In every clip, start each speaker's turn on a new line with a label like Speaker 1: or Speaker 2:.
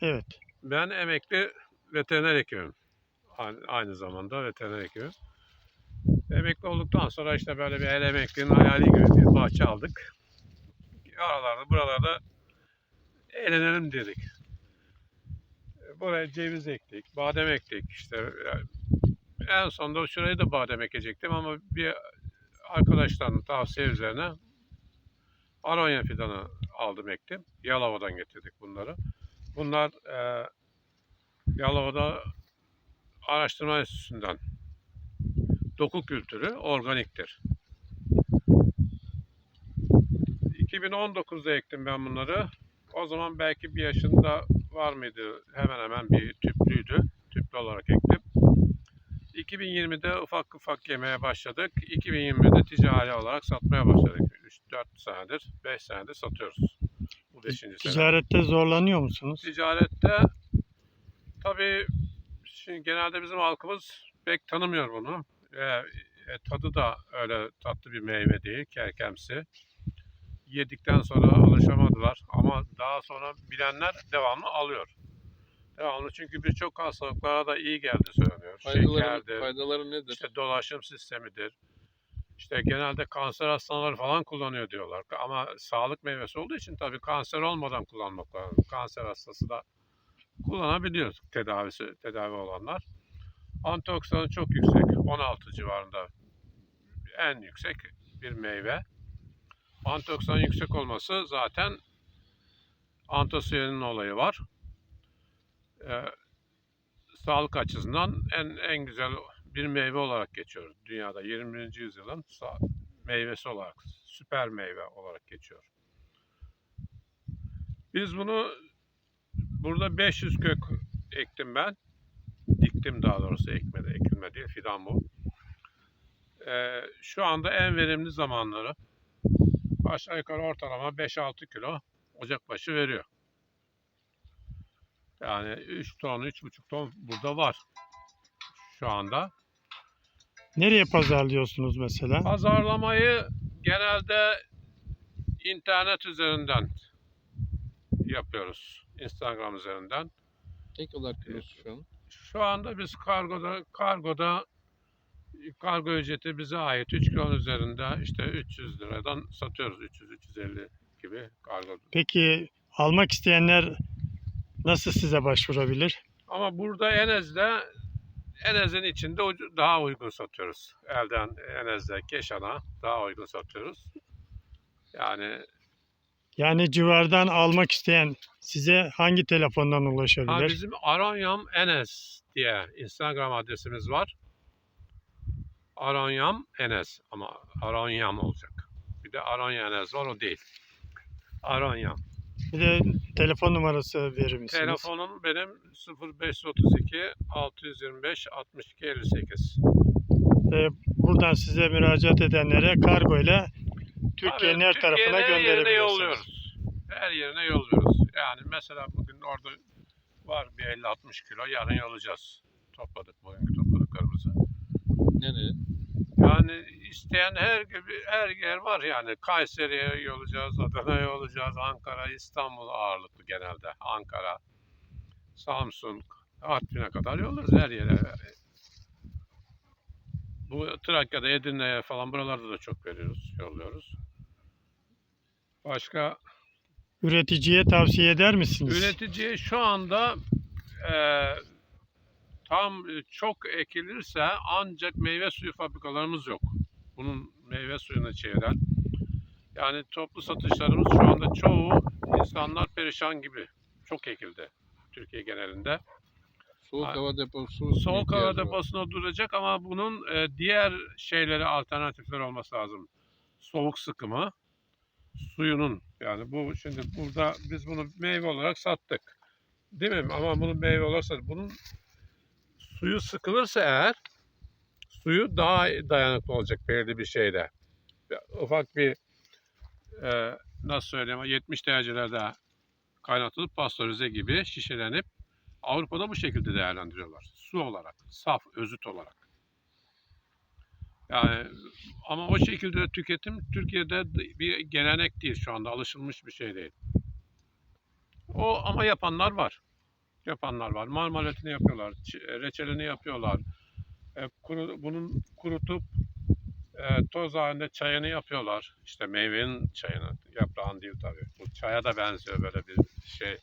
Speaker 1: Evet.
Speaker 2: Ben emekli veteriner hekimim. Aynı, zamanda veteriner hekimim. Emekli olduktan sonra işte böyle bir el emeklinin hayali gibi bir bahçe aldık. Aralarda buralarda eğlenelim dedik. Buraya ceviz ektik, badem ektik işte. En sonunda şuraya da badem ekecektim ama bir arkadaştan tavsiye üzerine aronya fidanı aldım ektim. Yalova'dan getirdik bunları. Bunlar e, Yalova'da Araştırma Enstitüsü'nden doku kültürü organiktir. 2019'da ektim ben bunları. O zaman belki bir yaşında var mıydı? Hemen hemen bir tüplüydü. Tüplü olarak ektim. 2020'de ufak ufak yemeye başladık. 2021'de ticari olarak satmaya başladık. 3-4 senedir, 5 senedir satıyoruz. Bu 5. sene.
Speaker 1: Ticarette zorlanıyor musunuz?
Speaker 2: Ticarette tabii şimdi genelde bizim halkımız pek tanımıyor bunu. E, e, tadı da öyle tatlı bir meyve değil, kerkemsi. Yedikten sonra alışamadılar ama daha sonra bilenler devamlı alıyor. Devamlı çünkü birçok hastalıklara da iyi geldi söyleniyor.
Speaker 3: Faydaları,
Speaker 2: Şekerdir,
Speaker 3: faydaları nedir?
Speaker 2: işte dolaşım sistemidir. İşte genelde kanser hastaları falan kullanıyor diyorlar. Ama sağlık meyvesi olduğu için tabii kanser olmadan kullanmak lazım. Kanser hastası da kullanabiliyor tedavisi tedavi olanlar. Antioksidanı çok yüksek. 16 civarında en yüksek bir meyve. Antioksidan yüksek olması zaten antosiyanin olayı var. Ee, sağlık açısından en en güzel bir meyve olarak geçiyor dünyada 21. yüzyılın meyvesi olarak süper meyve olarak geçiyor. Biz bunu burada 500 kök ektim ben. Diktim daha doğrusu ekmedi, ekilme değil fidan bu. Ee, şu anda en verimli zamanları aşağı yukarı ortalama 5-6 kilo ocak başı veriyor. Yani 3 ton, 3,5 ton burada var şu anda.
Speaker 1: Nereye pazarlıyorsunuz mesela?
Speaker 2: Pazarlamayı genelde internet üzerinden yapıyoruz. Instagram üzerinden.
Speaker 3: Ne kadar kilosu şu an?
Speaker 2: Şu anda biz kargoda kargoda kargo ücreti bize ait 3 kilonun üzerinde işte 300 liradan satıyoruz 300-350 gibi kargo.
Speaker 1: Peki almak isteyenler nasıl size başvurabilir?
Speaker 2: Ama burada Enez'de Enez'in içinde daha uygun satıyoruz. Elden Enez'de Keşan'a daha uygun satıyoruz. Yani
Speaker 1: Yani civardan almak isteyen size hangi telefondan
Speaker 2: Ha,
Speaker 1: ulaşabilir?
Speaker 2: bizim Aronyam Enes diye Instagram adresimiz var. Aronyam Enes ama Aronyam olacak. Bir de Aronya Enes var o değil. Aronyam.
Speaker 1: Bir de telefon numarası verir misiniz?
Speaker 2: Telefonum benim 0532 625 62 58.
Speaker 1: Ee, buradan size müracaat edenlere kargo ile Türkiye'nin her tarafına
Speaker 2: Türkiye'nin her yerine
Speaker 1: gönderebilirsiniz.
Speaker 2: yolluyoruz. Her yerine yolluyoruz. Yani mesela bugün orada var bir 50-60 kilo yarın yollayacağız. Topladık bugünkü topladıklarımızı. İsteyen her gibi her yer var yani. Kayseri'ye yollayacağız, Adana'ya yollayacağız, Ankara, İstanbul ağırlıklı genelde. Ankara, Samsun, Artvin'e kadar yollarız her yere. Bu Trakya'da, Edirne'ye falan buralarda da çok veriyoruz, yolluyoruz. Başka
Speaker 1: Üreticiye tavsiye eder misiniz?
Speaker 2: Üreticiye şu anda e, tam çok ekilirse ancak meyve suyu fabrikalarımız yok. Bunun meyve suyunu çeviren. Yani toplu satışlarımız şu anda çoğu insanlar perişan gibi. Çok ekildi Türkiye genelinde.
Speaker 3: Soğuk
Speaker 2: Ha,
Speaker 3: hava deposu.
Speaker 2: Soğuk hava
Speaker 3: ihtiyacı var.
Speaker 2: deposuna duracak ama bunun e, diğer şeyleri alternatifler olması lazım. Soğuk sıkımı, suyunun yani bu şimdi burada biz bunu meyve olarak sattık. Değil mi? Ama bunu meyve olarak sattık. Bunun suyu sıkılırsa eğer suyu daha dayanıklı olacak belirli bir şeyde. Ufak bir e, nasıl söyleyeyim 70 derecelerde kaynatılıp pastörize gibi şişelenip Avrupa'da bu şekilde değerlendiriyorlar. Su olarak, saf, özüt olarak. Yani ama o şekilde tüketim Türkiye'de bir gelenek değil şu anda. Alışılmış bir şey değil. O ama yapanlar var. yapanlar var. Marmalatını yapıyorlar, reçelini yapıyorlar. E, kuru, bunun kurutup e, toz halinde çayını yapıyorlar. İşte meyvenin çayını, yaprağın değil tabii. Bu çaya da benziyor böyle bir şey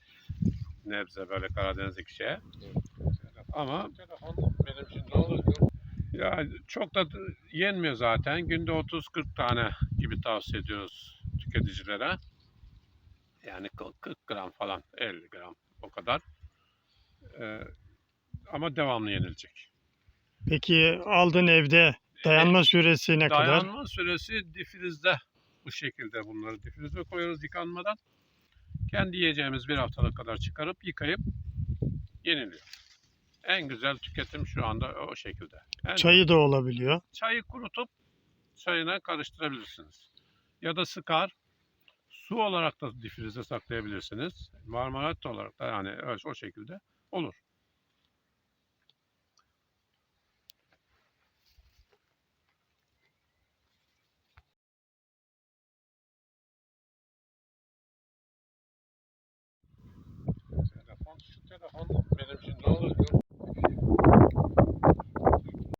Speaker 2: nebze böyle Karadeniz'deki şeye. Ama
Speaker 3: benim için ne olur?
Speaker 2: ya çok da yenmiyor zaten. Günde 30-40 tane gibi tavsiye ediyoruz tüketicilere. Yani 40 gram falan, 50 gram o kadar. Ee, ama devamlı yenilecek.
Speaker 1: Peki aldığın evde dayanma süresi ne kadar?
Speaker 2: Dayanma süresi difrizde bu şekilde bunları difrize koyuyoruz yıkanmadan. Kendi yiyeceğimiz bir haftalık kadar çıkarıp yıkayıp yeniliyor. En güzel tüketim şu anda o şekilde. En
Speaker 1: Çayı da olabiliyor.
Speaker 2: çayı kurutup çayına karıştırabilirsiniz. Ya da sıkar su olarak da difrize saklayabilirsiniz. Marmelat olarak da yani o şekilde olur. Benim şimdi ne olur?